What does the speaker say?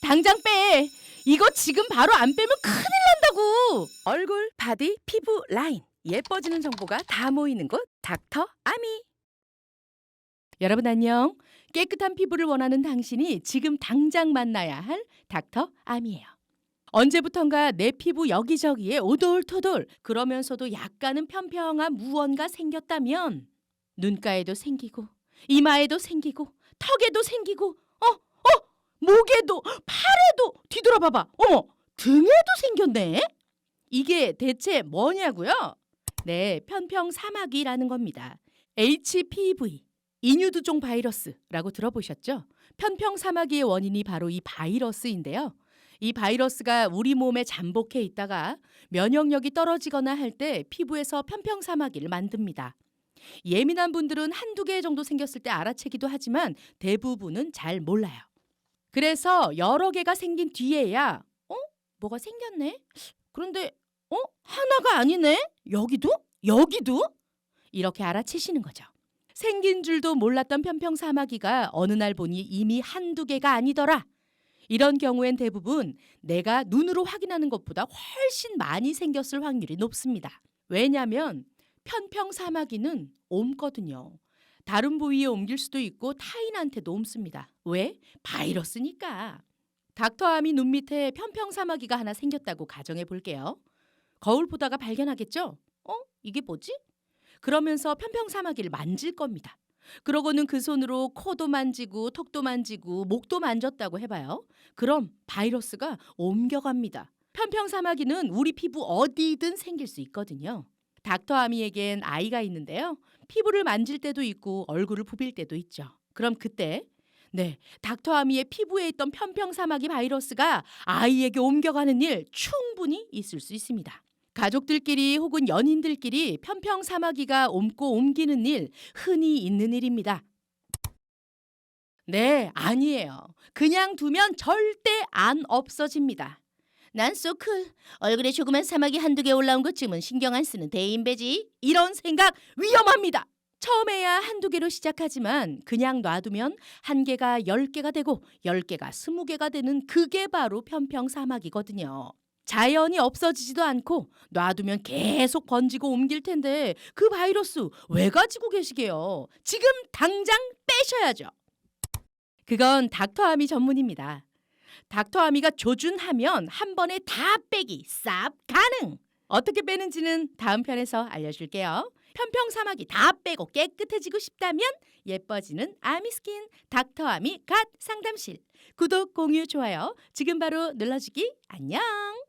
당장 빼. 이거 지금 바로 안 빼면 큰일 난다고. 얼굴, 바디, 피부, 라인 예뻐지는 정보가 다 모이는 곳 닥터 아미. 여러분 안녕. 깨끗한 피부를 원하는 당신이 지금 당장 만나야 할 닥터 암이에요. 언제부턴가 내 피부 여기저기에 오돌토돌 그러면서도 약간은 평평한 무언가 생겼다면 눈가에도 생기고 이마에도 생기고 턱에도 생기고? 목에도 팔에도 뒤돌아봐봐. 어머 등에도 생겼네. 이게 대체 뭐냐고요? 네, 편평 사마귀라는 겁니다. HPV 인유두종 바이러스라고 들어보셨죠? 편평 사마귀의 원인이 바로 이 바이러스인데요. 이 바이러스가 우리 몸에 잠복해 있다가 면역력이 떨어지거나 할 때 피부에서 편평 사마귀를 만듭니다. 예민한 분들은 한두 개 정도 생겼을 때 알아채기도 하지만 대부분은 잘 몰라요. 그래서 여러 개가 생긴 뒤에야 어? 뭐가 생겼네? 그런데 어? 하나가 아니네? 여기도? 여기도? 이렇게 알아채시는 거죠. 생긴 줄도 몰랐던 편평 사마귀가 어느 날 보니 이미 한두 개가 아니더라. 이런 경우엔 대부분 내가 눈으로 확인하는 것보다 훨씬 많이 생겼을 확률이 높습니다. 왜냐하면 편평 사마귀는 옮거든요. 다른 부위에 옮길 수도 있고 타인한테도 옮습니다. 왜? 바이러스니까. 닥터암이 눈 밑에 편평사마귀가 하나 생겼다고 가정해 볼게요. 거울 보다가 발견하겠죠? 어? 이게 뭐지? 그러면서 편평사마귀를 만질 겁니다. 그러고는 그 손으로 코도 만지고 턱도 만지고 목도 만졌다고 해봐요. 그럼 바이러스가 옮겨갑니다. 편평사마귀는 우리 피부 어디든 생길 수 있거든요. 닥터 아미에겐 아이가 있는데요. 피부를 만질 때도 있고 얼굴을 부빌 때도 있죠. 그럼 그때 네, 닥터 아미의 피부에 있던 편평사마귀 바이러스가 아이에게 옮겨가는 일 충분히 있을 수 있습니다. 가족들끼리 혹은 연인들끼리 편평사마귀가 옮고 옮기는 일 흔히 있는 일입니다. 네, 아니에요. 그냥 두면 절대 안 없어집니다. 난 소클 얼굴에 조그만 사마귀 한두 개 올라온 것쯤은 신경 안 쓰는 대인배지. 이런 생각 위험합니다. 처음에야 한두 개로 시작하지만 그냥 놔두면 한 개가 열 개가 되고 열 개가 스무 개가 되는 그게 바로 편평사마귀거든요. 자연이 없어지지도 않고 놔두면 계속 번지고 옮길 텐데 그 바이러스 왜 가지고 계시게요? 지금 당장 빼셔야죠. 그건 닥터아미 전문입니다. 닥터 아미가 조준하면 한 번에 다 빼기 쌉 가능. 어떻게 빼는지는 다음 편에서 알려줄게요. 편평사마귀 다 빼고 깨끗해지고 싶다면 예뻐지는 아미스킨 닥터 아미 갓 상담실 구독 공유 좋아요 지금 바로 눌러주기 안녕.